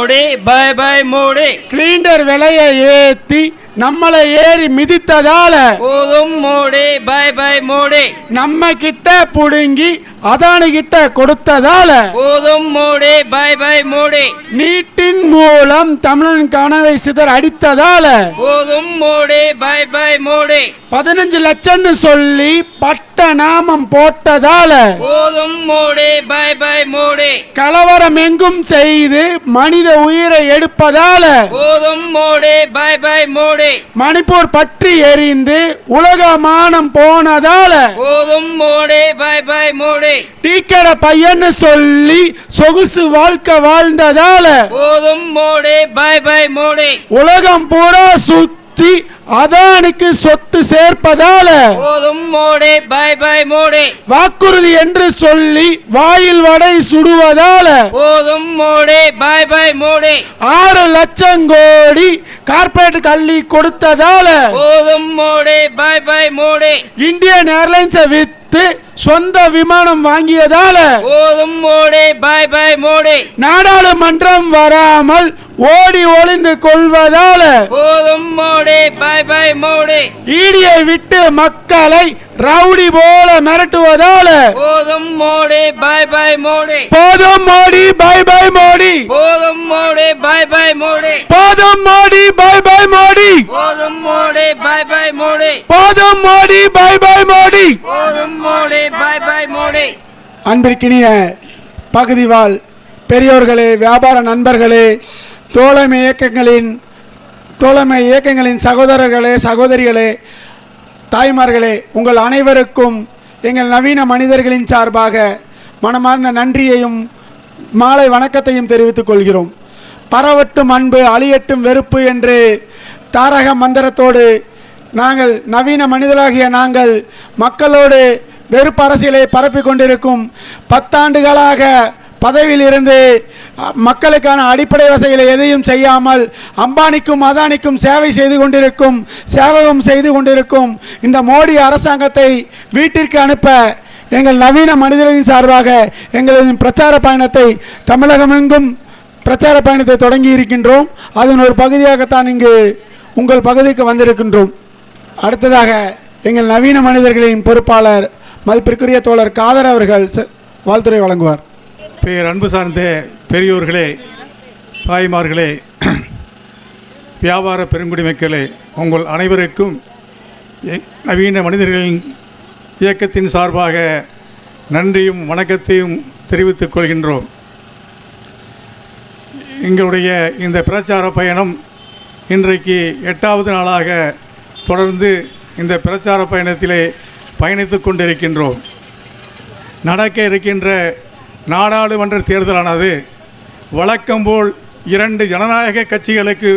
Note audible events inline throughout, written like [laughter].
Modi bye bye Modi. Cylinder விலையை ஏத்தி நம்மளை ஏறி மிதித்ததால போதும் மோடி பை பை மோடி. நம்ம கிட்ட புடுங்கி அதானி கிட்ட கொடுத்ததால போதும் மோடி பை பை மோடி. நீட்டின் மூலம் தமிழன் கனவை சிதற அடித்ததால போதும் மோடி பை பை மோடி. பதினஞ்சு லட்சம்னு சொல்லி பட்ட நாமம் போட்டதால போதும் மோடி பை பை மோடி. கலவரம் எங்கும் செய்து மனித உயிரை எடுப்பதால போதும் மோடி பை பை மோடி. மணிப்பூர் பற்றி எரிந்து உலக மானம் போனதால போதும் மோடி பை பை மோடி. டீக்கட பையன்னு சொல்லி சொகுசு வாழ்க்கை வாழ்ந்ததால போதும் மோடி பை பை மோடி. உலகம் பூரா சுத்தி அதானுக்கு சொத்து சேர்ப்பதால போதும் மோடி பை பை மோடி. வாக்குறுதி என்று சொல்லி வாயில் வடை சுடுவதால போதும் மோடி பை பை மோடி. ஆறு லட்சம் கோடி கார்பரேட் கள்ளி கொடுத்ததால போதும் Modi bye bye Modi. Indian ஏர்லைன்ஸை வித்து சொந்த விமானம் வாங்கியதால போதும் மோடி பை பை மோடி. நாடாளுமன்றம் வராமல் ஓடி ஒளிந்து கொள்வதால போதும் மோடி பை பை மோடி. ஈடியை விட்டு மக்களை ரவுடி போல மிரட்டுவதால போதும் மோடி பை பை மோடி. போதும் மோடி பை பை மோடி. போதும் மோடி பை பை மோடி. போதும் மோடி பை பை மோடி. போதும் மோடி பை பை மோடி. போதும் மோடி பை பை மோடி. போதும் அன்பிற்கினிய பகுதிவாழ் பெரியோர்களே வியாபார நண்பர்களே தோழமை இயக்கங்களின் தோழமை இயக்கங்களின் சகோதரர்களே சகோதரிகளே தாய்மார்களே உங்கள் அனைவருக்கும் எங்கள் நவீன மனிதர்களின் சார்பாக மனமார்ந்த நன்றியையும் மாலை வணக்கத்தையும் தெரிவித்துக் கொள்கிறோம். பரவட்டும் அன்பு அழியட்டும் வெறுப்பு என்று தாரக மந்திரத்தோடு நாங்கள் நவீன மனிதராகிய நாங்கள் மக்களோடு வெறுப்பு அரசியலை பரப்பிக் கொண்டிருக்கும் பத்தாண்டுகளாக பதவியில் இருந்து மக்களுக்கான அடிப்படை வசதிகளை எதையும் செய்யாமல் அம்பானிக்கும் அதானிக்கும் சேவை செய்து கொண்டிருக்கும் சேவகம் செய்து கொண்டிருக்கும் இந்த மோடி அரசாங்கத்தை வீட்டிற்கு அனுப்ப எங்கள் நவீன மனிதர்களின் சார்பாக எங்களது பிரச்சார பயணத்தை தமிழகமெங்கும் பிரச்சார பயணத்தை தொடங்கி இருக்கின்றோம். அதன் ஒரு பகுதியாகத்தான் இங்கு உங்கள் பகுதிக்கு வந்திருக்கின்றோம். அடுத்ததாக எங்கள் நவீன மனிதர்களின் பொறுப்பாளர் மதிப்பிற்குரிய தோழர் காதர் அவர்கள் ச- வாழ்த்துரை வழங்குவார். பேர் அன்பு சார்ந்த பெரியோர்களே தாய்மார்களே வியாபார பெருங்குடி மக்களே உங்கள் அனைவருக்கும் எ- நவீன மனிதர்களின் இயக்கத்தின் சார்பாக நன்றியும் வணக்கத்தையும் தெரிவித்துக் கொள்கின்றோம். எங்களுடைய இந்த பிரச்சார பயணம் இன்றைக்கு எட்டாவது நாளாக தொடர்ந்து இந்த பிரச்சார பயணத்திலே பயணித்துக் கொண்டிருக்கின்றோம். நடக்க இருக்கின்ற நாடாளுமன்ற தேர்தலானது வழக்கம்போல் இரண்டு ஜனநாயக கட்சிகளுக்கு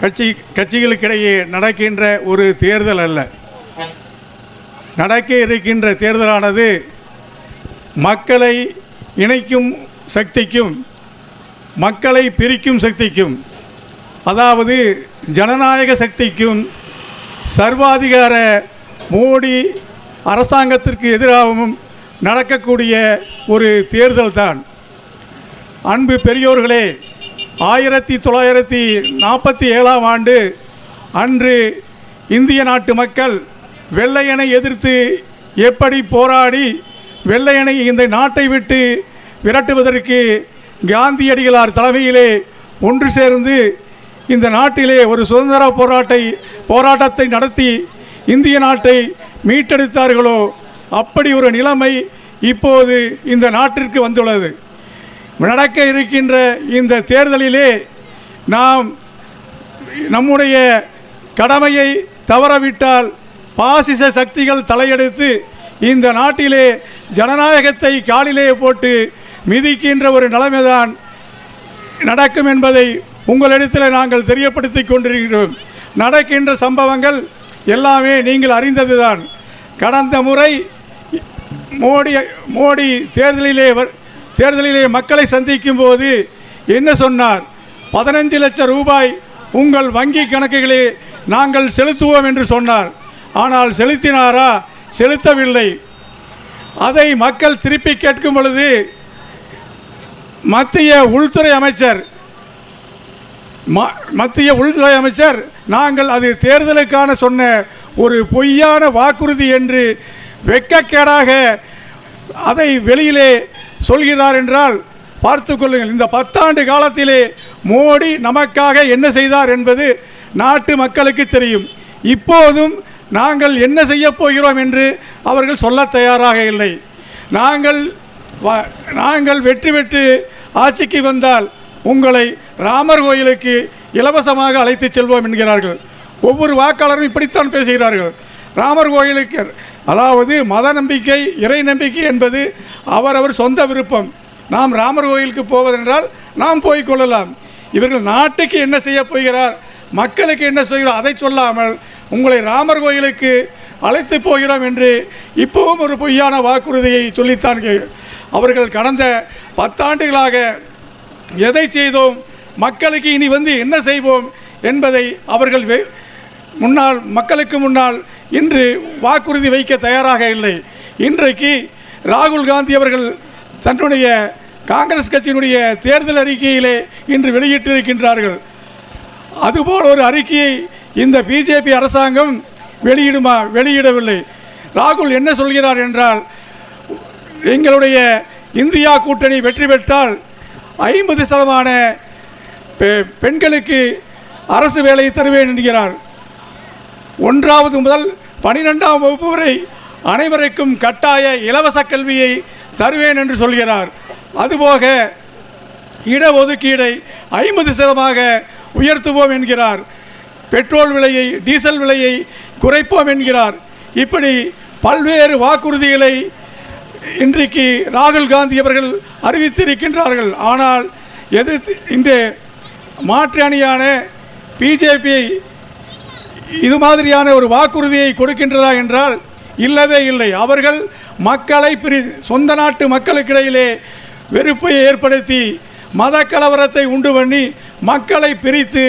கட்சி கட்சிகளுக்கிடையே நடக்கின்ற ஒரு தேர்தல் அல்ல. நடக்க இருக்கின்ற தேர்தலானது மக்களை இணைக்கும் சக்திக்கும் மக்களை பிரிக்கும் சக்திக்கும் அதாவது ஜனநாயக சக்திக்கும் சர்வாதிகார மோடி அரசாங்கத்திற்கு எதிராகவும் நடக்கக்கூடிய ஒரு தேர்தல் தான் அன்பு பெரியோர்களே ஆயிரத்தி தொள்ளாயிரத்தி நாற்பத்தி ஏழாம் ஆண்டு அன்று இந்திய நாட்டு மக்கள் வெள்ளையனை எதிர்த்து எப்படி போராடி வெள்ளையனை இந்த நாட்டை விட்டு விரட்டுவதற்கு காந்தியடிகளார் தலைமையிலே ஒன்று சேர்ந்து இந்த நாட்டிலே ஒரு சுதந்திர போராட்டை போராட்டத்தை நடத்தி இந்திய நாட்டை மீட்டெடுத்தார்களோ? அப்படி ஒரு நிலைமை இப்போது இந்த நாட்டிற்கு வந்துள்ளது. நடக்க இருக்கின்ற இந்த தேர்தலிலே நாம் நம்முடைய கடமையை தவறவிட்டால் பாசிச சக்திகள் தலையெடுத்து இந்த நாட்டிலே ஜனநாயகத்தை காலிலே போட்டு மிதிக்கின்ற ஒரு நிலைமைதான் நடக்கும் என்பதை உங்களிடத்தில் நாங்கள் தெரியப்படுத்தி கொண்டிருக்கிறோம். நடக்கின்ற சம்பவங்கள் எல்லாமே நீங்கள் அறிந்ததுதான். கடந்த முறை மோடி மோடி தேர்தலிலே தேர்தலிலே மக்களை சந்திக்கும் போது என்ன சொன்னார்? பதினஞ்சு லட்சம் ரூபாய் உங்கள் வங்கி கணக்குகளே நாங்கள் செலுத்துவோம் என்று சொன்னார். ஆனால் செலுத்தினாரா? செலுத்தவில்லை. அதை மக்கள் திருப்பி கேட்கும் பொழுது மத்திய உள்துறை அமைச்சர் மத்திய உள்துறை அமைச்சர் நாங்கள் அது தேர்தலுக்கான சொன்ன ஒரு பொய்யான வாக்குறுதி என்று வெட்கக்கேடாக அதை வெளியிலே சொல்கிறார் என்றால் பார்த்து கொள்ளுங்கள் இந்த பத்தாண்டு காலத்திலே மோடி நமக்காக என்ன செய்தார் என்பது நாட்டு மக்களுக்கு தெரியும். இப்போதும் நாங்கள் என்ன செய்ய போகிறோம் என்று அவர்கள் சொல்ல தயாராக இல்லை. நாங்கள் வ- நாங்கள் வெற்றி பெற்று ஆட்சிக்கு வந்தால் உங்களை ராமர் கோயிலுக்கு இலவசமாக அழைத்துச் செல்வோம் என்கிறார்கள். ஒவ்வொரு வாக்காளரும் இப்படித்தான் பேசுகிறார்கள். ராமர் கோயிலுக்கு அதாவது மத நம்பிக்கை இறை நம்பிக்கை என்பது அவரவர் சொந்த விருப்பம். நாம் ராமர் கோயிலுக்கு போவதென்றால் நாம் போய்க்கொள்ளலாம் இவர்கள் நாட்டுக்கு என்ன செய்ய போகிறார் மக்களுக்கு என்ன செய்கிறோம் அதை சொல்லாமல் உங்களை ராமர் கோயிலுக்கு அழைத்து போகிறோம் என்று இப்பவும் ஒரு பொய்யான வாக்குறுதியை சொல்லித்தான் அவர்கள் கடந்த பத்தாண்டுகளாக எதை செய்தோம்? மக்களுக்கு இனி வந்து என்ன செய்வோம்? என்பதை அவர்கள் வெ- முன்னால் மக்களுக்கு முன்னால் இன்று வாக்குறுதி வைக்க தயாராக இல்லை. இன்றைக்கு ராகுல் காந்தி அவர்கள் தன்னுடைய காங்கிரஸ் கட்சியினுடைய தேர்தல் அறிக்கையிலே இன்று வெளியிட்டிருக்கின்றார்கள். அதுபோல் ஒரு அறிக்கையை இந்த பிஜேபி அரசாங்கம் வெளியிடுமா வெளியிடவில்லை. ராகுல் என்ன சொல்கிறார் என்றால் எங்களுடைய இந்தியா கூட்டணி வெற்றி பெற்றால் ஐம்பது சதமான பெ- பெண்களுக்கு அரசு வேலையை தருவேன் என்கிறார். ஒன்றாவது முதல் பனிரெண்டாம் வகுப்பு வரை அனைவருக்கும் கட்டாய இலவச கல்வியை தருவேன் என்று சொல்கிறார். அதுபோக இடஒதுக்கீடை ஐம்பது சதமாக உயர்த்துவோம் என்கிறார். பெட்ரோல் விலையை டீசல் விலையை குறைப்போம் என்கிறார். இப்படி பல்வேறு வாக்குறுதிகளை இன்றைக்கு ராகுல் காந்தி அவர்கள் அறிவித்திருக்கின்றார்கள். ஆனால் எது இன்று மாற்று அணியான பிஜேபி இது மாதிரியான ஒரு வாக்குறுதியை கொடுக்கின்றதா என்றால் இல்லவே இல்லை. அவர்கள் மக்களை பிரி சொந்த நாட்டு மக்களுக்கிடையிலே வெறுப்பை ஏற்படுத்தி மத கலவரத்தை உண்டு பண்ணி மக்களை பிரித்து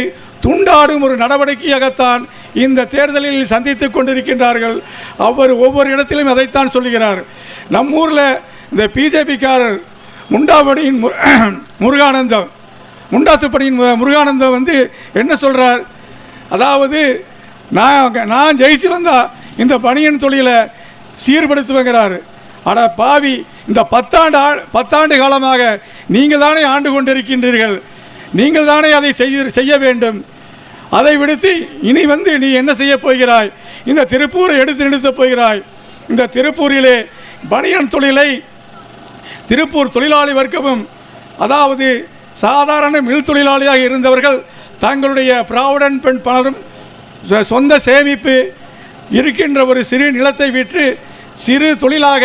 துண்டாடும் ஒரு நடவடிக்கையாகத்தான் இந்த தேர்தலில் சந்தித்து கொண்டிருக்கின்றார்கள். அவர் ஒவ்வொரு இடத்திலும் அதைத்தான் சொல்லுகிறார். நம் ஊரில் இந்த பிஜேபிக்காரர் முண்டாபடியின் மு- [clears throat] முருகானந்தம். முண்டாசுப்படியின் முருகானந்தம் வந்து என்ன சொல்கிறார் அதாவது நான் நான் ஜெயிச்சு வந்தால் இந்த பணியன் தொழிலை சீர்படுத்துவேங்கிறாரு. அட பாவி இந்த பத்தாண்டு ஆ- பத்தாண்டு காலமாக நீங்கள் தானே ஆண்டு கொண்டிருக்கின்றீர்கள். நீங்கள் தானே அதை செய்ய செய்ய வேண்டும். அதை விடுத்து இனி வந்து நீ என்ன செய்ய போகிறாய்? இந்த திருப்பூரை எடுத்து நிறுத்தப் போகிறாய். இந்த திருப்பூரிலே பனியன் தொழிலை திருப்பூர் தொழிலாளி வர்க்கமும் அதாவது சாதாரண மில் தொழிலாளியாக இருந்தவர்கள் தங்களுடைய பிராவிடன் பெண் பலரும் சொ- சொந்த சேமிப்பு இருக்கின்ற ஒரு சிறு நிலத்தை விற்று சிறு தொழிலாக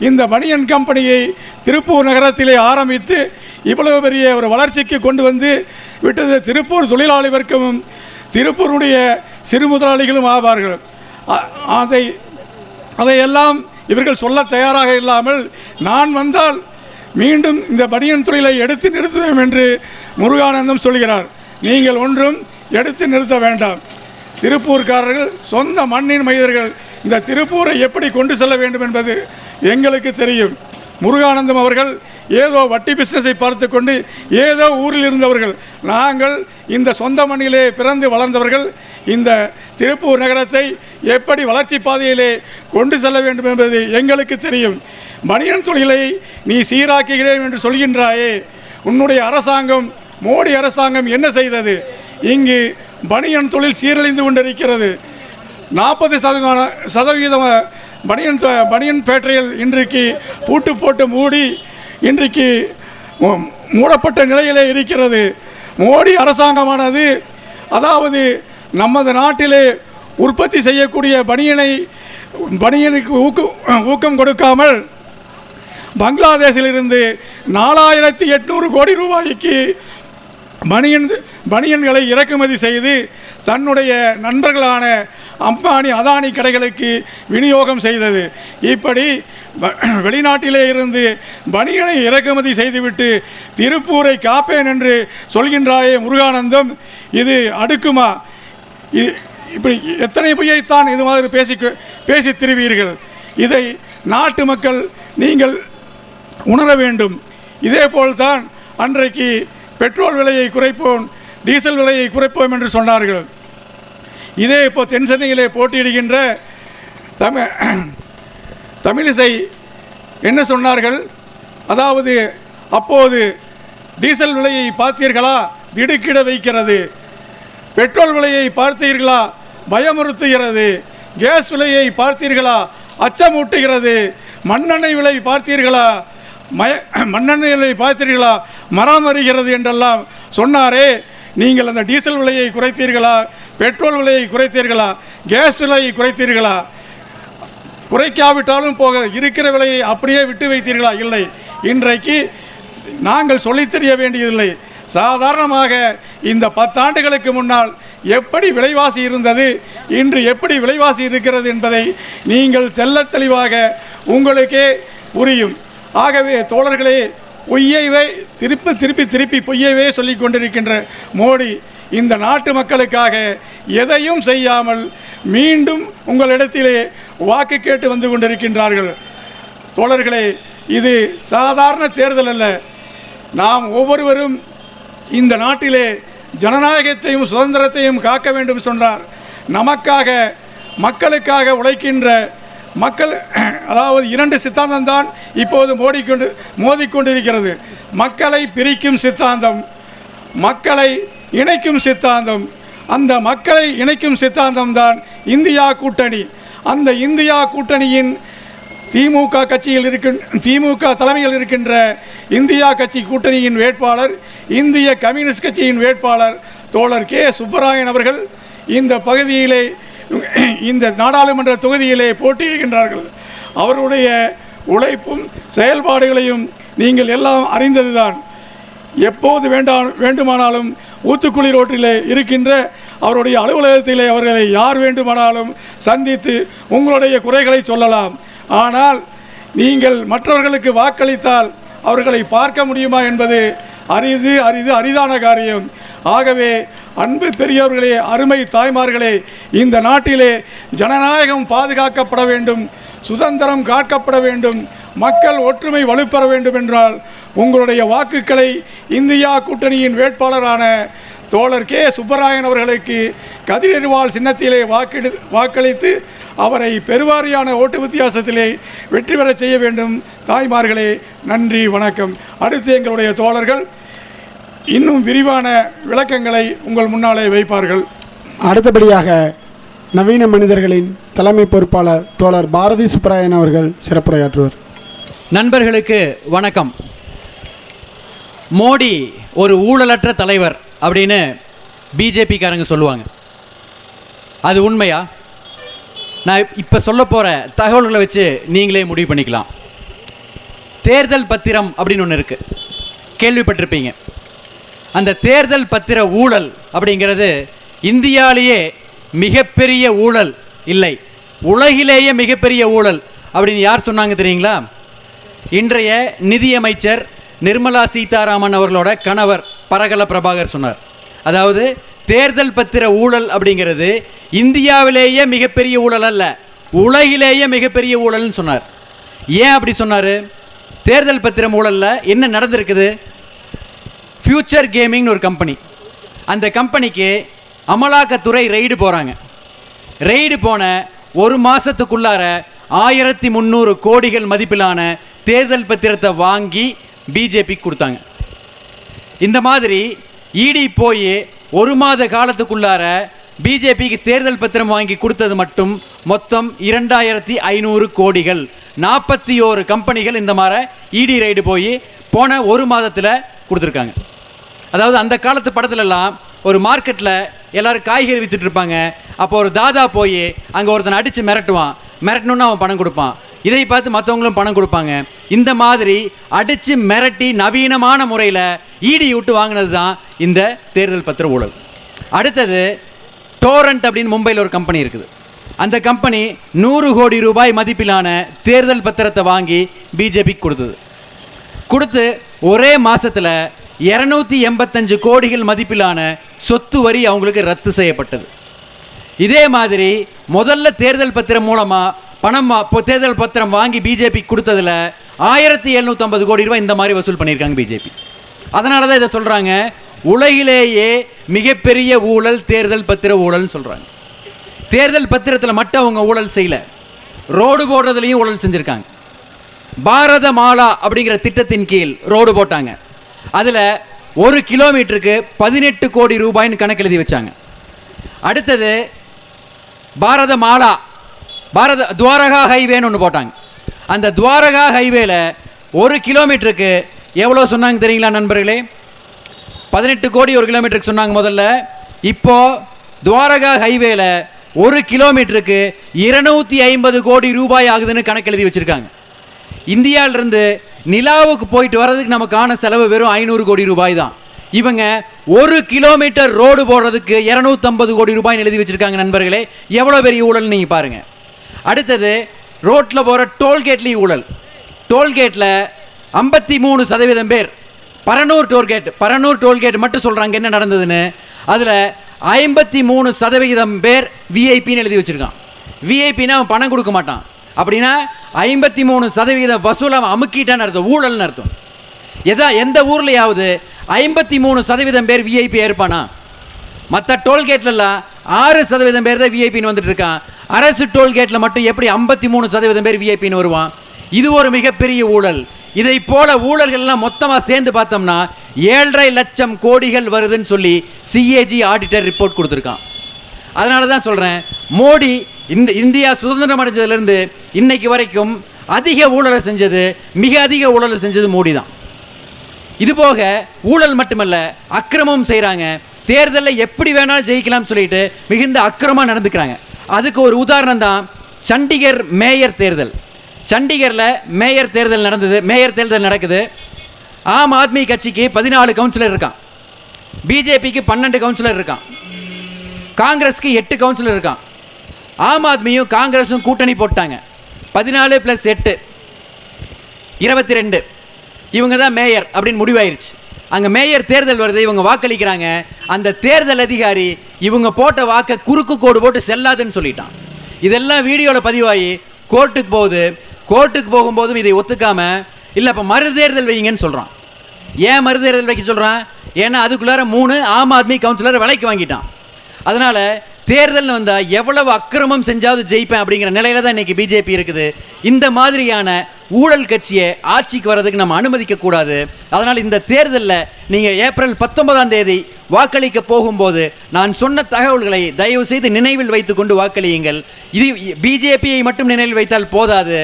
இந்த பனியன் கம்பெனியை திருப்பூர் நகரத்திலே ஆரம்பித்து இவ்வளவு பெரிய ஒரு வளர்ச்சிக்கு கொண்டு வந்து விட்டது திருப்பூர் தொழிலாளி வர்க்கமும் திருப்பூருடைய சிறு முதலாளிகளும் ஆவார்கள். அதை அதையெல்லாம் இவர்கள் சொல்ல தயாராக இல்லாமல் நான் வந்தால் மீண்டும் இந்த பனியன் தொழிலை எடுத்து நிறுத்துவேன் என்று முருகானந்தம் சொல்கிறார். நீங்கள் ஒன்றும் எடுத்து நிறுத்த வேண்டாம். திருப்பூர்காரர்கள் சொந்த மண்ணின் மனிதர்கள் இந்த திருப்பூரை எப்படி கொண்டு செல்ல வேண்டும் என்பது எங்களுக்கு தெரியும். முருகானந்தம் அவர்கள் ஏதோ வட்டி பிஸ்னஸை பார்த்து கொண்டு ஏதோ ஊரில் இருந்தவர்கள். நாங்கள் இந்த சொந்த மண்ணிலே பிறந்து வளர்ந்தவர்கள் இந்த திருப்பூர் நகரத்தை எப்படி வளர்ச்சி பாதையிலே கொண்டு செல்ல வேண்டும் என்பது எங்களுக்கு தெரியும். மனிதன் தொழிலை நீ சீராக்குகிறேன் என்று சொல்கின்றாயே. உன்னுடைய அரசாங்கம் மோடி அரசாங்கம் என்ன செய்தது? இங்கு பனியன் தொழில் சீரழிந்து கொண்டிருக்கிறது. நாற்பது சதவீதம் சதவீதம் பனியன் பனியன் பேட்டரியில் இன்றைக்கு பூட்டு போட்டு மூடி இன்றைக்கு மூடப்பட்ட நிலையிலே இருக்கிறது. மோடி அரசாங்கமானது அதாவது நமது நாட்டிலே உற்பத்தி செய்யக்கூடிய பனியனை பனியனுக்கு ஊக்கம் ஊக்கம் கொடுக்காமல் பங்களாதேஷிலிருந்து நாலாயிரத்தி எட்நூறு கோடி ரூபாய்க்கு பனியன் பனியன்களை இறக்குமதி செய்து தன்னுடைய நண்பர்களான அம்பானி அதானி கடைகளுக்கு விநியோகம் செய்தது. இப்படி வ- [clears throat] வெளிநாட்டிலே இருந்து பனியனை இறக்குமதி செய்துவிட்டு திருப்பூரை காப்பேன் என்று சொல்கின்றாயே முருகானந்தம் இது அடுக்குமா? இது இப்படி எத்தனை பொய்யைத்தான் இது மாதிரி பேசி பேசி திருவீர்கள்? இதை நாட்டு மக்கள் நீங்கள் உணர வேண்டும். இதே போல்தான் அன்றைக்கு பெட்ரோல் விலையை குறைப்போம் டீசல் விலையை குறைப்போம் என்று சொன்னார்கள். இதே இப்போ தென் சென்னையிலே போட்டியிடுகின்ற தமிழ் தமிழிசை என்ன சொன்னார்கள்? அதாவது அப்போது டீசல் விலையை பார்த்தீர்களா? திடுக்கிட வைக்கிறது. பெட்ரோல் விலையை பார்த்தீர்களா? பயமுறுத்துகிறது. கேஸ் விலையை பார்த்தீர்களா? அச்சமூட்டுகிறது. மண்ணெண்ணெய் விலை பார்த்தீர்களா? மய மண்ணெண்ணெய் விலை பார்த்தீர்களா? மரம் வருகிறது என்றெல்லாம் சொன்னாரே. நீங்கள் அந்த டீசல் விலையை குறைத்தீர்களா? பெட்ரோல் விலையை குறைத்தீர்களா? கேஸ் விலையை குறைத்தீர்களா? குறைக்காவிட்டாலும் போக இருக்கிற விலையை அப்படியே விட்டு வைத்தீர்களா? இல்லை. இன்றைக்கு நாங்கள் சொல்லித் தெரிய வேண்டியதில்லை. சாதாரணமாக இந்த பத்தாண்டுகளுக்கு முன்னால் எப்படி விலைவாசி இருந்தது? இன்று எப்படி விலைவாசி இருக்கிறது என்பதை நீங்கள் தெள்ளத் தெளிவாக உங்களுக்கே புரியும். ஆகவே தோழர்களே பொய்யவே திருப்பி திருப்பி திருப்பி பொய்யவே சொல்லிக் கொண்டிருக்கின்ற மோடி இந்த நாட்டு மக்களுக்காக எதையும் செய்யாமல் மீண்டும் உங்களிடத்திலே வாக்கு கேட்டு வந்து கொண்டிருக்கின்றார்கள். தோழர்களே இது சாதாரண தேர்தல் அல்ல. நாம் ஒவ்வொருவரும் இந்த நாட்டிலே ஜனநாயகத்தையும் சுதந்திரத்தையும் காக்க வேண்டும் சொன்னார். நமக்காக மக்களுக்காக உழைக்கின்ற மக்கள் அதாவது இரண்டு சித்தாந்தம் தான் இப்போது மோடிக்கொண்டு மோதிக்கொண்டிருக்கிறது. மக்களை பிரிக்கும் சித்தாந்தம் மக்களை இணைக்கும் சித்தாந்தம். அந்த மக்களை இணைக்கும் சித்தாந்தம் தான் இந்தியா கூட்டணி. அந்த இந்தியா கூட்டணியின் திமுக கட்சியில் இருக்கின்ற திமுக தலைமையில் இருக்கின்ற இந்தியா கட்சி கூட்டணியின் வேட்பாளர் இந்திய கம்யூனிஸ்ட் கட்சியின் வேட்பாளர் தோழர் கே. சுப்பராயன் அவர்கள் இந்த பகுதியிலே இந்த நாடாளுமன்ற தொகுதியிலே போட்டியிடுகின்றார்கள். அவருடைய உழைப்பும் செயல்பாடுகளையும் நீங்கள் எல்லாம் அறிந்ததுதான். எப்போது வேண்டாம் வேண்டுமானாலும் ஊத்துக்குளி ரோட்டிலே இருக்கின்ற அவருடைய அலுவலகத்திலே அவர்களை யார் வேண்டுமானாலும் சந்தித்து உங்களுடைய குறைகளை சொல்லலாம். ஆனால் நீங்கள் மற்றவர்களுக்கு வாக்களித்தால் அவர்களை பார்க்க முடியுமா என்பது அரிது அரிது அரிதான காரியம். ஆகவே அன்பு பெரியவர்களே அருமை தாய்மார்களே இந்த நாட்டிலே ஜனநாயகம் பாதுகாக்கப்பட வேண்டும் சுதந்திரம் காக்கப்பட வேண்டும் மக்கள் ஒற்றுமை வலுப்பெற வேண்டும் என்றால் உங்களுடைய வாக்குகளை இந்தியா கூட்டணியின் வேட்பாளரான தோழர் கே. சுப்பராயன் அவர்களுக்கு கதிரறிவாள் சின்னத்திலே வாக்கெடு வாக்களித்து அவரை பெருவாரியான ஓட்டு வித்தியாசத்திலே வெற்றி பெறச் செய்ய வேண்டும். தாய்மார்களே நன்றி வணக்கம். அடுத்து எங்களுடைய தோழர்கள் இன்னும் விரிவான விளக்கங்களை உங்கள் முன்னாலே வைப்பார்கள். அடுத்தபடியாக நவீன மனிதர்களின் தலைமை பொறுப்பாளர் தோழர் பாரதி சுப்பராயன் அவர்கள் சிறப்புரையாற்றுவர். நண்பர்களுக்கு வணக்கம். மோடி ஒரு ஊழலற்ற தலைவர் அப்படின்னு பிஜேபிக்காரங்க சொல்லுவாங்க. அது உண்மையா? நான் இப்போ சொல்ல போகிற தகவல்களை வச்சு நீங்களே முடிவு பண்ணிக்கலாம். தேர்தல் பத்திரம் அப்படின்னு ஒன்று இருக்குது கேள்விப்பட்டிருப்பீங்க. அந்த தேர்தல் பத்திர ஊழல் அப்படிங்கிறது இந்தியாவிலேயே மிகப்பெரிய ஊழல் இல்லை. உலகிலேயே மிகப்பெரிய ஊழல் அப்படின்னு யார் சொன்னாங்க தெரியுங்களா? இன்றைய நிதியமைச்சர் நிர்மலா சீதாராமன் அவர்களோட கணவர் பரகல பிரபாகர் சொன்னார். அதாவது தேர்தல் பத்திர ஊழல் அப்படிங்கிறது இந்தியாவிலேயே மிகப்பெரிய ஊழல் அல்ல உலகிலேயே மிகப்பெரிய ஊழல்னு சொன்னார். ஏன் அப்படி சொன்னார்? தேர்தல் பத்திரம் ஊழலில் என்ன நடந்திருக்குது? ஃப்யூச்சர் கேமிங்னு ஒரு கம்பெனி அந்த கம்பெனிக்கு அமலாக்கத்துறை ரெய்டு போகிறாங்க ரெய்டு போன ஒரு மாதத்துக்குள்ளார ஆயிரத்தி முந்நூறு கோடிகள் மதிப்பிலான தேர்தல் பத்திரத்தை வாங்கி பிஜேபி கொடுத்தாங்க. இந்த மாதிரி இடி போய் ஒரு மாத காலத்துக்குள்ளார பிஜேபிக்கு தேர்தல் பத்திரம் வாங்கி கொடுத்தது மட்டும் மொத்தம் இரண்டாயிரத்தி ஐநூறு கோடிகள். நாற்பத்தி ஓரு கம்பெனிகள் இந்த மாதிரி இடி ரைடு போய் போன ஒரு மாதத்தில் கொடுத்துருக்காங்க. அதாவது அந்த காலத்து படத்துலலாம் ஒரு மார்க்கெட்டில் எல்லாரும் காய்கறி வித்துட்டு இருப்பாங்க. அப்போ ஒரு தாதா போய் அங்கே ஒருத்தனை அடித்து மிரட்டுவான். மிரட்டணுன்னு அவன் பணம் கொடுப்பான். இதை பார்த்து மற்றவங்களும் பணம் கொடுப்பாங்க. இந்த மாதிரி அடித்து மிரட்டி நவீனமான முறையில் ஈடி விட்டு வாங்கினது தான் இந்த தேர்தல் பத்திர ஊழல். அடுத்தது டோரண்ட் அப்படின்னு மும்பையில் ஒரு கம்பெனி இருக்குது. அந்த கம்பெனி நூறு கோடி ரூபாய் மதிப்பிலான தேர்தல் பத்திரத்தை வாங்கி பிஜேபிக்கு கொடுத்தது. கொடுத்து ஒரே மாதத்தில் இரநூத்தி எண்பத்தஞ்சு கோடிகள் மதிப்பிலான சொத்து வரி அவங்களுக்கு ரத்து செய்யப்பட்டது. இதே மாதிரி முதல்ல தேர்தல் பத்திரம் மூலமாக பணம் இப்போ தேர்தல் பத்திரம் வாங்கி பிஜேபி கொடுத்ததுல ஆயிரத்தி எழுநூற்றம்பது கோடி ரூபாய் இந்த மாதிரி வசூல் பண்ணியிருக்காங்க பிஜேபி அதனால தான் இதை சொல்கிறாங்க உலகிலேயே மிகப்பெரிய ஊழல் தேர்தல் பத்திர ஊழல்னு சொல்கிறாங்க தேர்தல் பத்திரத்தில் மட்டும் அவங்க ஊழல் செய்யலை. ரோடு போடுறதுலையும் ஊழல் செஞ்சுருக்காங்க. பாரத மாலா அப்படிங்கிற திட்டத்தின் கீழ் ரோடு போட்டாங்க. அதில் ஒரு கிலோமீட்டருக்கு பதினெட்டு கோடி ரூபாய்னு கணக்கு எழுதி வச்சாங்க. அடுத்தது பாரத மாலா பாரத துவாரகா ஹைவேன்னு ஒன்று போட்டாங்க. அந்த துவாரகா ஹைவேல ஒரு கிலோமீட்டருக்கு எவ்வளோ சொன்னாங்க தெரியுங்களா நண்பர்களே? பதினெட்டு கோடி ஒரு கிலோமீட்டருக்கு சொன்னாங்க முதல்ல. இப்போ துவாரகா ஹைவேல ஒரு கிலோமீட்டருக்கு இருநூத்தி ஐம்பது கோடி ரூபாய் ஆகுதுன்னு கணக்கு எழுதி வச்சிருக்காங்க. இந்தியாவிலிருந்து நிலாவுக்கு போயிட்டு வர்றதுக்கு நமக்கான செலவு வெறும் ஐநூறு கோடி ரூபாய் தான். இவங்க ஒரு கிலோமீட்டர் ரோடு போடுறதுக்கு இரநூத்தம்பது கோடி ரூபாய் எழுதி வச்சுருக்காங்க நண்பர்களே. எவ்வளோ பெரிய ஊழல் நீங்கள் பாருங்கள் அடுத்தது ரோட்டில் போகிற டோல்கேட்லேயும் ஊழல். டோல்கேட்டில் ஐம்பத்தி மூணு சதவீதம் பேர் பரநூறு டோல்கேட் பரநூறு டோல்கேட் மட்டும் சொல்கிறாங்க என்ன நடந்ததுன்னு. அதில் ஐம்பத்தி மூணு சதவிகிதம் பேர் விஐபின்னு எழுதி வச்சுருக்கான். விஐபின்னா அவன் பணம் கொடுக்க மாட்டான். அப்படின்னா ஐம்பத்தி மூணு சதவிகிதம் வசூல் அவன் அமுக்கிட்டான்னு அர்த்தம் ஊழல்னு அர்த்தம். எதா எந்த ஊர்லையாவது ஐம்பத்தி மூணு சதவீதம் பேர் விஐபி இருப்பானா மற்ற டோல்கேட்லலாம் ஆறு சதவீதம் பேர் தான் விஐபின்னு வந்துட்டு இருக்கான். அரசு டோல்கேட்டில் மட்டும் எப்படி ஐம்பத்தி மூணு சதவீதம் பேர் விஐபின்னு வருவான்? இது ஒரு மிகப்பெரிய ஊழல். இதை போல ஊழல்கள்லாம் மொத்தமாக சேர்ந்து பார்த்தோம்னா ஏழரை லட்சம் கோடிகள் வருதுன்னு சொல்லி சிஏஜி ஆடிட்டர் ரிப்போர்ட் கொடுத்துருக்கான். அதனால தான் சொல்கிறேன் மோடி இந்த இந்தியா சுதந்திரம் அடைஞ்சதுலேருந்து இன்னைக்கு வரைக்கும் அதிக ஊழலை செஞ்சது மிக அதிக ஊழலை செஞ்சது மோடி தான் இது போக ஊழல் மட்டுமல்ல அக்கிரமம் செய்கிறாங்க தேர்தலில் எப்படி வேணாலும் ஜெயிக்கலாம்னு சொல்லிட்டு மிகுந்த அக்கிரமாக நடந்துக்கிறாங்க. அதுக்கு ஒரு உதாரணம் தான் சண்டிகர் மேயர் தேர்தல். சண்டிகரில் மேயர் தேர்தல் நடந்தது மேயர் தேர்தல் நடக்குது. ஆம் ஆத்மி கட்சிக்கு பதினாலு கவுன்சிலர் இருக்கான். பிஜேபிக்கு பன்னெண்டு கவுன்சிலர் இருக்கான். காங்கிரஸ்க்கு எட்டு கவுன்சிலர் இருக்கான். ஆம் ஆத்மியும் காங்கிரஸும் கூட்டணி போட்டாங்க. பதினாலு ப்ளஸ் எட்டு. இருபத்தி ரெண்டு. இவங்க தான் மேயர் அப்படின்னு முடிவாயிருச்சு. அங்கே மேயர் தேர்தல் வருது இவங்க வாக்களிக்கிறாங்க. அந்த தேர்தல் அதிகாரி இவங்க போட்ட வாக்கை குறுக்கு கோடு போட்டு செல்லாதுன்னு சொல்லிட்டான். இதெல்லாம் வீடியோவில் பதிவாகி கோர்ட்டுக்கு போகுது. கோர்ட்டுக்கு போகும்போதும் இதை ஒத்துக்காம இல்லை இப்போ மறுதேர்தல் வைங்கன்னு சொல்கிறான் ஏன் மறுதேர்தல் வைக்க சொல்கிறான் ஏன்னா அதுக்குள்ளார மூணு ஆம் ஆத்மி கவுன்சிலர் விலைக்கு வாங்கிட்டான். அதனால் தேர்தல் வந்தா எவ்வளவு அக்கிரமம் செஞ்சாவது ஜெயிப்பேன் அப்படிங்கிற நிலையில தான் இன்னைக்கு பிஜேபி இருக்குது. இந்த மாதிரியான ஊழல் கட்சியை ஆட்சிக்கு வர்றதுக்கு நம்ம அனுமதிக்க கூடாது. அதனால் இந்த தேர்தலில் நீங்கள் ஏப்ரல் பத்தொன்பதாம் தேதி வாக்களிக்க போகும்போது நான் சொன்ன தகவல்களை தயவு செய்து நினைவில் வைத்துக்கொண்டு வாக்களியுங்கள். இது பிஜேபியை மட்டும் நினைவில் வைத்தால் போதாது.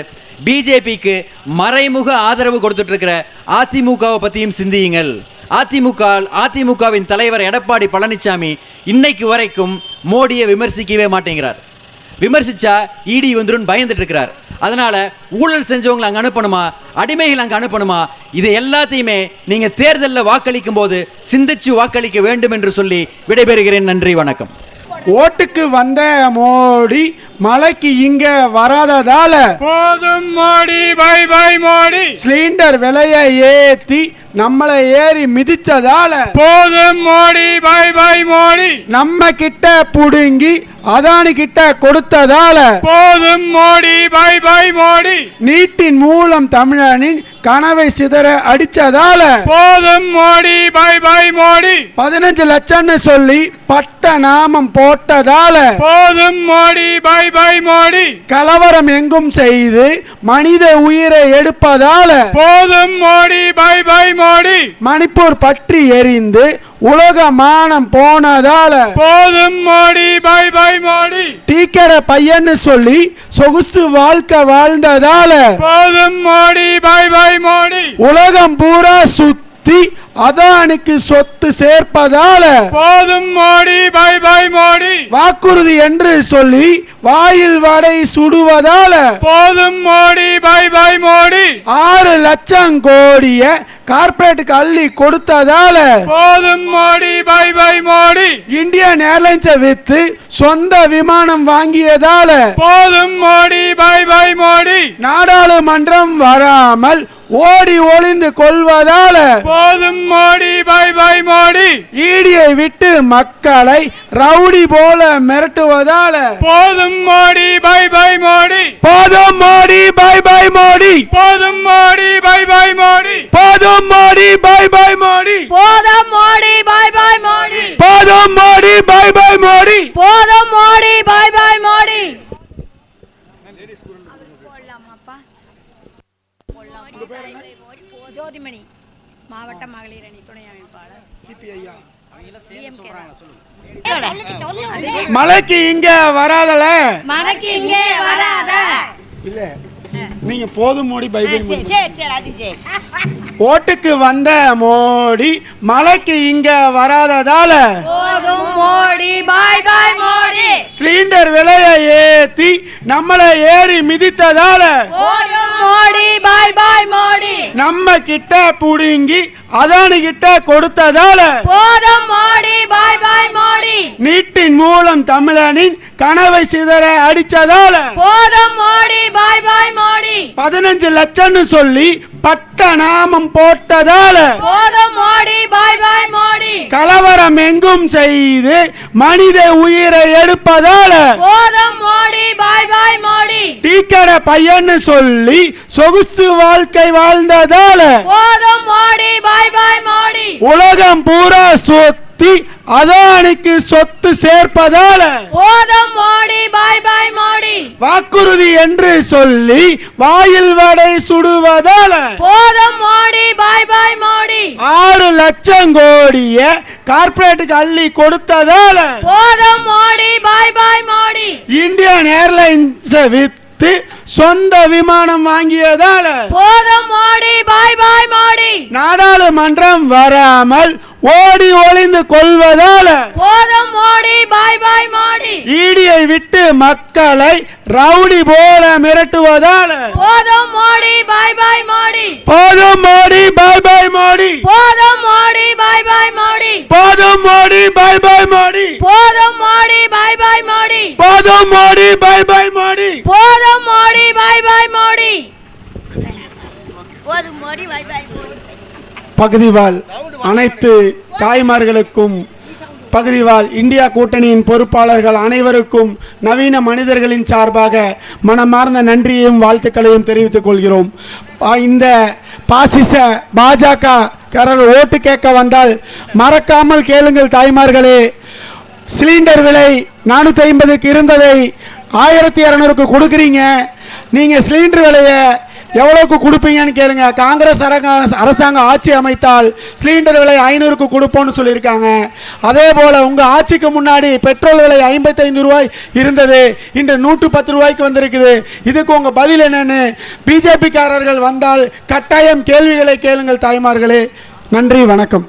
பிஜேபிக்கு மறைமுக ஆதரவு கொடுத்துட்டு இருக்கிற அதிமுகவை பற்றியும் சிந்தியுங்கள். அதிமுக அதிமுகவின் தலைவர் எடப்பாடி பழனிசாமி இன்னைக்கு வரைக்கும் மோடியை விமர்சிக்கவே மாட்டேங்கிறார். விமர்சிச்சா இடி வந்துடும் பயந்துட்டு இருக்கிறார் அதனால ஊழல் செஞ்சவங்களை அங்கே அனுப்பணுமா? அடிமைகள் அங்கே அனுப்பணுமா? இதை எல்லாத்தையுமே நீங்கள் தேர்தலில் வாக்களிக்கும் போது சிந்திச்சு வாக்களிக்க வேண்டும் என்று சொல்லி விடைபெறுகிறேன். நன்றி வணக்கம். ஓட்டுக்கு வந்த மோடி மலைக்கு இங்க வராததால போதும் Modi bye bye Modi. Cylinder விலையை ஏத்தி நம்மளை ஏறி மிதிச்சதால போதும் மோடி பை பை மோடி. நம்ம கிட்ட புடுங்கி அதானி கிட்ட கொடுத்ததால போதும் மோடி பை பை மோடி. நீட்டின் மூலம் தமிழனின் கனவை சிதற அடிச்சதால போதும் மோடி பை பை மோடி. பதினஞ்சு லட்சம்னு சொல்லி பட்ட நாமம் போட்டதால போதும் மோடி பை பை மோடி. கலவரம் எங்கும் செய்து மனித உயிரை எடுப்பதால போதும் மோடி பை பை மோடி. மணிப்பூர் பற்றி எரிந்து உலக மானம் போனதால போதும் மோடி பை பை மோடி. டீக்கர பையன்னு சொல்லி சொகுசு வாழ்க்கை வாழ்ந்ததால போதும் மோடி பை பை மோடி உலகம் பூரா சுத்தி அதானுக்கு சொத்து சேர்ப்பதால போதும் மோடி பை பை மோடி. வாக்குறுதி என்று சொல்லி வாயில் வடை சுடுவதால போதும் மோடி பை பை மோடி. ஆறு லட்சம் கோடிய கார்பரேட்டுக்கு அள்ளி கொடுத்ததால போதும் Modi bye bye Modi. Indian ஏர்லைன்ஸை வித்து சொந்த விமானம் வாங்கியதால போதும் மோடி பை பை மோடி. நாடாளுமன்றம் வராமல் ஓடி ஒளிந்து கொள்வதால போதும் மோடி பை பை மோடி. ஈடியை விட்டு மக்களை ரவுடி போல மிரட்டுவதால போதும் மோடி பை பை மோடி. போதும் மோடி பை பை மோடி. போதும் மோடி பை பை மோடி. போதும் மோடி பை பை மோடி. போதும் மோடி பாய் போதும் மோடி பை பை மோடி. போதும் மோடி பாய் பாய் மோடி. ஜோதிமணி. மாவட்ட மகளிர் அணி துணை அமைப்பாளர். மலைக்கு இங்க வராதல? மனக்கு இங்கே வராத. இல்ல. நீங்க போதும் மோடி பை பை மோடி சரி சரி அது சரி. ஓட்டுக்கு வந்த மோடி மலைக்கு இங்க வராததால போதும் Modi bye bye Modi. Cylinder விலையை ஏத்தி நம்மளை ஏறி மிதித்ததால போதும் மோடி பாய் பாய் மோடி. நம்ம கிட்ட புடுங்கி அதானி கிட்ட கொடுத்ததால போதும் மோடி பாய் பாய் மோடி. நீட்டின் மூலம் தமிழனின் கனவை சிதற அடிச்சதால போதும் மோடி பாய் பாய் மோடி. பதினஞ்சு லட்சம்னு சொல்லி பட்ட நாமம் போட்டதால போதும் மோடி பாய் பாய் மோடி. கலவரம் எங்கும் செய்து மனித உயிரை எடுப்பதால போதும் மோடி பாய் பாய் மோடி. டீக்கடை பையன்னு சொல்லி சொகுசு வாழ்க்கை வாழ்ந்ததால போதும் மோடி பாய் பாய் மோடி. உலகம் பூரா சொத்தி அதானிக்கு சொத்து சேர்ப்பதால போதும் மோடி பாய் பாய் மோடி. வாக்குறுதி என்று சொல்லி வாயில் வடை சுடுவதால போதும் மோடி பாய் பாய் மோடி. ஆறு லட்சம் கோடிய கார்ப்பரேட்டுக்கு அள்ளி கொடுத்ததால போதும் Modi bye bye Modi. Indian airlines with சொந்த விமானம் வாங்கியதால போதும் மோடி. Bye bye Modi. நாடாளுமன்றம் வராமல் ஓடி ஒளிந்து கொள்வதால போதும் மோடி. Bye bye Modi. ஈடியை விட்டு மக்களை ரவுடி போல மிரட்டுவதால போதும் மோடி. Bye bye Modi. போதும் மோடி. Bye bye Modi. போதும் மோடி. Bye bye Modi. போதும் மோடி. Bye bye Modi. போதும் மோடி. Bye bye Modi. போதும் மோடி. பாய் பாய் மோடி போதும் மோடி பாய் பாய் மோடி போதும் மோடி வை வை பகுதிவால் அனைத்து தாய்மார்களுக்கும் பகுதிவால் இந்தியா கூட்டணியின் பொறுப்பாளர்கள் அனைவருக்கும் நவீன மனிதர்களின் சார்பாக மனமார்ந்த நன்றியையும் வாழ்த்துக்களையும் தெரிவித்துக் கொள்கிறோம். இந்த பாசிச பாஜக காரர்கள் ஓட்டு கேட்க வந்தால் மறக்காமல் கேளுங்கள் தாய்மார்களே. சிலிண்டர் விலை நானூற்றி ஐம்பதுக்கு இருந்ததை ஆயிரத்தி இரநூறுக்கு கொடுக்குறீங்க. நீங்கள் சிலிண்டர் விலையை எவ்வளோக்கு கொடுப்பீங்கன்னு கேளுங்க. காங்கிரஸ் அரசாங்கம் ஆட்சி அமைத்தால் சிலிண்டர் விலை ஐநூறுக்கு கொடுப்போம்னு சொல்லியிருக்காங்க. அதே போல் உங்கள் ஆட்சிக்கு முன்னாடி பெட்ரோல் விலை ஐம்பத்தைந்து ரூபாய் இருந்தது. இன்று நூற்று பத்து ரூபாய்க்கு வந்திருக்குது. இதுக்கு உங்கள் பதில் என்னன்னு பிஜேபிக்காரர்கள் வந்தால் கட்டாயம் கேள்விகளை கேளுங்கள் தாய்மார்களே. நன்றி வணக்கம்.